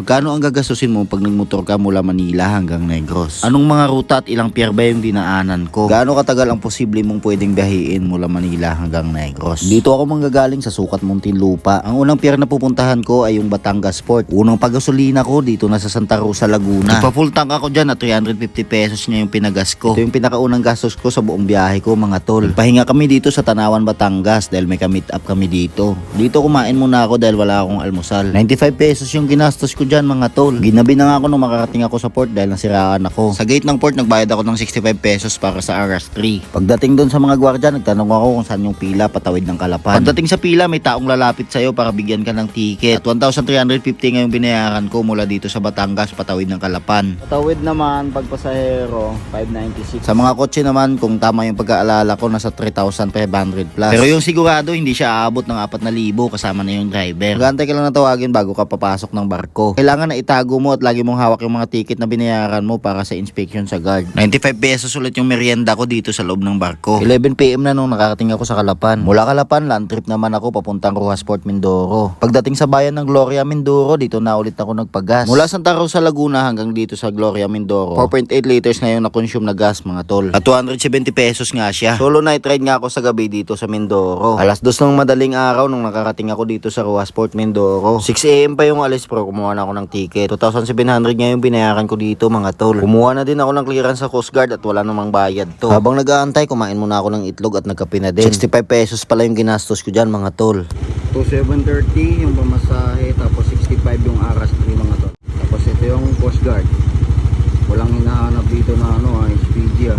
Magkano ang gagastusin mo pag nagmotor ka mula Manila hanggang Negros? Anong mga ruta at ilang pier ba yung dinaanan ko? Gaano katagal ang posible mong pwedeng biyahiin mula Manila hanggang Negros? Dito ako manggagaling sa Sukat Muntinlupa. Ang unang pier na pupuntahan ko ay yung Batangas Port. Unang pagasolina ko dito na sa Santa Rosa, Laguna. Ipa full tank ako dyan at 350 pesos niya yung pinagas ko. Ito yung pinakaunang gastos ko sa buong biyahe ko mga tol. Pahinga kami dito sa Tanawan, Batangas dahil may ka-meet up kami dito. Dito kumain muna ako dahil wala akong almusal. 95 pesos yung ginastos ko dyan mga tol. Ginabi na nga ako nung makarating ako sa port dahil nasiraan ako. Sa gate ng port nagbayad ako ng 65 pesos para sa RS3. Pagdating doon sa mga gwardya nagtanong ako kung saan yung pila patawid ng Kalapan. Pagdating sa pila may taong lalapit sa'yo para bigyan ka ng ticket. At 1,350 ngayong binayaran ko mula dito sa Batangas patawid ng Kalapan. Patawid naman pagpasahero 596. Sa mga kotse naman kung tama yung pagkaalala ko nasa 3,500 plus. Pero yung sigurado hindi siya aabot ng 4,000 kasama na yung driver. Magantay ka lang na tawagin bago ka papasok ng barko. Kailangan na itago mo at lagi mong hawak yung mga ticket na binayaran mo para sa inspection sa guard. 95 pesos ulit yung merienda ko dito sa loob ng barko. 11pm na nung nakarating ako sa Kalapan. Mula Kalapan, land trip naman ako papuntang Rojas Port, Mindoro. Pagdating sa bayan ng Gloria, Mindoro, dito na ulit ako nagpagas. Mula Santa Rosa, Laguna hanggang dito sa Gloria, Mindoro. 4.8 liters na yung na-consume na gas mga tol. At 270 pesos nga siya. Solo night ride nga ako sa gabi dito sa Mindoro. Alas dos ng madaling araw nung nakarating ako dito sa Rojas Port, Mindoro. 6am pa yung alis pero kumuha ako ng ticket. 2,700 nga yung binayaran ko dito mga tol. Kumuha na din ako ng clearance sa Coast Guard at wala namang bayad to. Habang nag-aantay, kumain muna ako ng itlog at nagkape na din. 65 pesos pala yung ginastos ko dyan mga tol. 2730 yung pamasahe tapos 65 yung aras 3 mga tol. Tapos ito yung Coast Guard. Walang hinahanap dito na ano, ah, SPG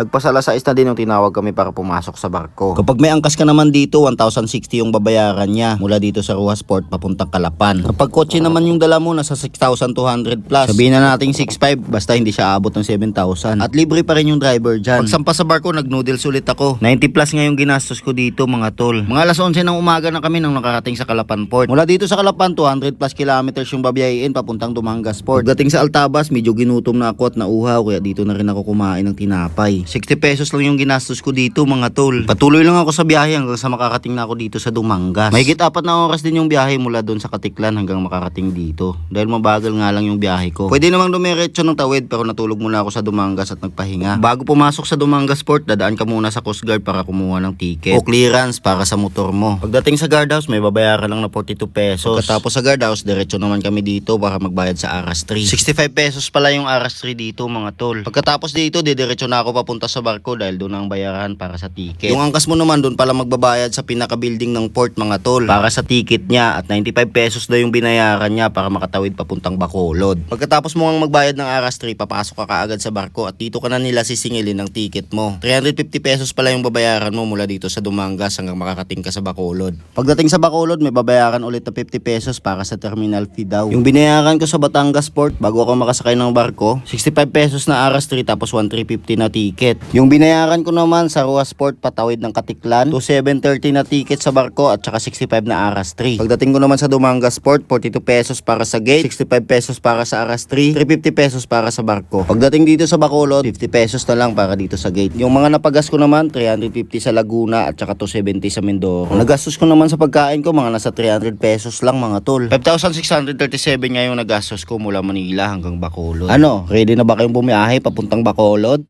Nagpasala sa na din yung tinawag kami para pumasok sa barko. Kapag may angkas ka naman dito, 1,060 yung babayaran niya mula dito sa Ruas Port papuntang Kalapan. Kapag kotse naman yung dala mo, nasa 6,200 plus. Sabihin na natin 6,500 basta hindi siya aabot ng 7,000. At libre pa rin yung driver dyan. Pagsampa sa barko, nag-noodles ulit ako. 90 plus nga yung ginastos ko dito mga tol. Mga alas 11 ng umaga na kami nang nakarating sa Kalapan Port. Mula dito sa Kalapan, 200 plus kilometers yung babiyahin papuntang Dumangas Port. Pagdating sa Altabas, medyo ginutom na ako at nauhaw kaya dito na rin ako kumain ng tinapay. 60 pesos lang yung ginastos ko dito mga tol. Patuloy lang ako sa biyahe hanggang sa makakating na ako dito sa Dumangas. Mahigit apat na oras din yung biyahe mula doon sa Katiklan hanggang makakating dito. Dahil mabagal nga lang yung biyahe ko. Pwede namang dumiretso ng tawid pero natulog muna ako sa Dumangas at nagpahinga. Bago pumasok sa Dumangas Port, dadaan ka muna sa Coast Guard para kumuha ng ticket o clearance para sa motor mo. Pagdating sa guardhouse, may babayaran lang na 42 pesos. Pagkatapos sa guardhouse, diretso naman kami dito para magbayad sa Aras 3. 65 pesos pala yung Aras 3 dito mga tol. Pagkatapos dito, didiretso na ako papunta sa barko dahil doon ang bayaran para sa ticket. Yung angkas mo naman doon pala magbabayad sa pinaka-building ng port mga tol para sa ticket niya at 95 pesos daw yung binayaran niya para makatawid papuntang Bacolod. Pagkatapos mo ang magbayad ng Aras 3, papasok ka kaagad sa barko at dito ka na nila sisingilin ng ticket mo. 350 pesos pala yung babayaran mo mula dito sa Dumangas hanggang makakating ka sa Bacolod. Pagdating sa Bacolod, may babayaran ulit na 50 pesos para sa terminal fee daw. Yung binayaran ko sa Batangas Port bago ako makasakay ng barko, 65 pesos na Aras 3 tapos 1,350 na ticket. Yung binayaran ko naman sa Ruas Port patawid ng Katiklan, 2,730 na ticket sa barko at saka 65 na Aras 3. Pagdating ko naman sa Dumangas Port, 42 pesos para sa gate, 65 pesos para sa Aras 3, 350 pesos para sa barko. Pagdating dito sa Bacolod, 50 pesos na lang para dito sa gate. Yung mga napagas ko naman, 350 sa Laguna at saka 270 sa Mindoro. Nagastos ko naman sa pagkain ko, mga nasa 300 pesos lang mga tol. 5,637 nga yung nagastos ko mula Manila hanggang Bacolod. Ano, ready na ba kayong bumiyahe papuntang Bacolod?